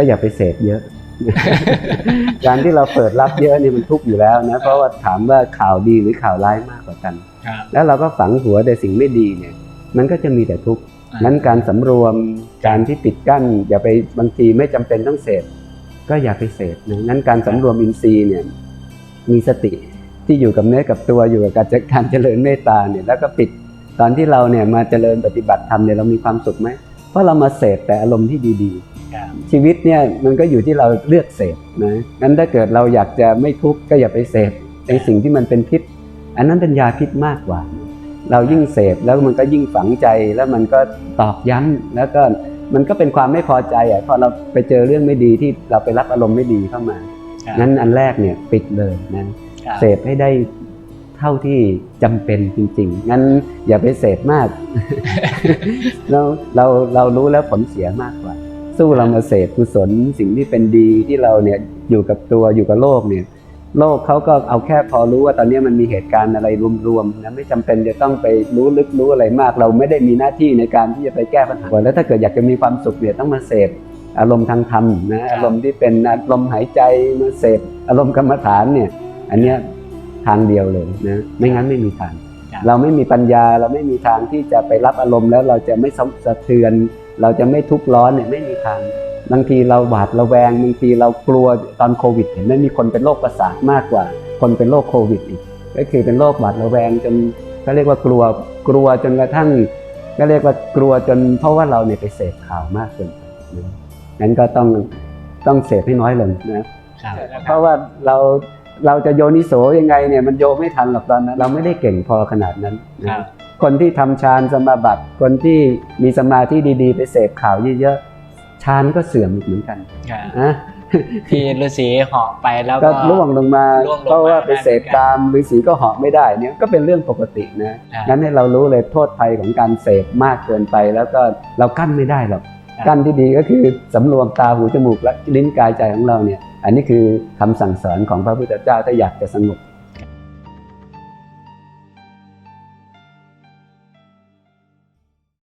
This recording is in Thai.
ก็อย่าไปเสพเยอะ การที่เราเปิดรับเยอะนี่มันทุกข์อยู่แล้วนะเพราะว่าถามว่าข่าวดีหรือข่าวร้ายมากกว่ากันครับแล้วเราก็ฝังหัวแต่สิ่งไม่ดีเนี่ย มันก็จะมีแต่ทุกข์อ่านั้นการสำรวมการที่ปิดกั้น อย่าไปบางทีไม่จำเป็นต้องเสพก็อย่าไปเสพนะนั้นการสำรวมอินทรีย์เนี่ยมีสติที่อยู่กับเนื้อกับตัวอยู่กับการจัดการเจริญเมตตาเนี่ยแล้วก็ปิดตอนที่เราเนี่ยมาเจริญปฏิบัติธรรมเนี่ยเรามีความสุขไหมเพราะเรามาเสพแต่อารมณ์ที่ดีๆครับ ชีวิตเนี่ยมันก็อยู่ที่เราเลือกเสพนะงั้นถ้าเกิดเราอยากจะไม่ทุกข์ก็อย่าไปเสพในสิ่งที่มันเป็นพิษ อันนั้นเป็นยาพิษมากกว่า เรายิ่งเสพแล้วมันก็ยิ่งฝังใจแล้วมันก็ตอกย้ำแล้วก็มันก็เป็นความไม่พอใจอะพอเราไปเจอเรื่องไม่ดีที่เราไปรับอารมณ์ไม่ดีเข้ามาครับงั้นอันแรกเนี่ยปิดเลยนะครับเสพให้ได้เท่าที่จำเป็นจริง ๆ งั้นอย่าไปเสพมาก เราเราเรารู้แล้วผลเสียมากกว่า สู้เรามาเสพกุศลสิ่งที่เป็นดีที่เราเนี่ยอยู่กับตัวอยู่กับโลกเนี่ย โลกเขาก็เอาแค่พอรู้ว่าตอนนี้มันมีเหตุการณ์อะไรรวมๆนะไม่จำเป็นจะต้องไปรู้ลึกรู้อะไรมาก เราไม่ได้มีหน้าที่ในการที่จะไปแก้ปัญหาแล้วถ้าเกิดอยากจะมีความสุขเนี่ยต้องมาเสพอารมณ์ทางธรรมนะอารมณ์ที่เป็นอารมณ์หายใจมาเสพอารมณ์กรรมฐานเนี่ย อันเนี้ยทางเดียวเลยนะไม่งั้นไม่มีทางครับเราไม่มีปัญญาเราไม่มีทางที่จะไปรับอารมณ์แล้วเราจะไม่สะเทือน เราจะไม่ทุกข์ร้อนเนี่ยไม่มีทางบางทีเราหวาดระแวงบางทีเรากลัวตอนโควิดเห็นไหมมีคนเป็นโรคประสาทมากกว่า คนเป็นโรคโควิดอีก ก็คือเป็นโรคหวาดระแวงจนก็เรียกว่ากลัวกลัวจนกระทั่ง ก็เรียกว่ากลัวจนเพราะว่าเราเนี่ยไปเสพข่าวมากเกินไปนะงั้นก็ต้องต้องเสพให้น้อยลงนะครับเพราะว่าเราเราจะโยนิโสยังไงเนี่ยมันโยไม่ทันหรอกตอนนั้นเราไม่ได้เก่งพอขนาดนั้นนะ ครับคนที่ทำฌานสมาบัติคนที่มีสมาธิดีๆ ไปเสพข่าวเยอะๆฌานก็เสื่อมอีกเหมือนกันครับนะที่ฤาษีเหาะไปแล้วก็ก็ล่วงลงมาร่วงลงมาเพราะว่าไปเสพตามฤาษีก็เหาะไม่ได้เนี่ยก็เป็นเรื่องปกตินะครับงั้นให้เรารู้เลยโทษภัยของการเสพมากเกินไป แล้วก็เรากั้นไม่ได้หรอกครับกั้นที่ดีก็คือสำรวมตาหูจมูกและลิ้นกายใจของเราเนี่ย อันนี้คือคำสั่งสอนของพระพุทธเจ้าถ้าอยากจะสงบ